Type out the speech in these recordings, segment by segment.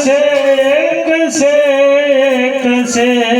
કશે કસે કશે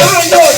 Come on, go!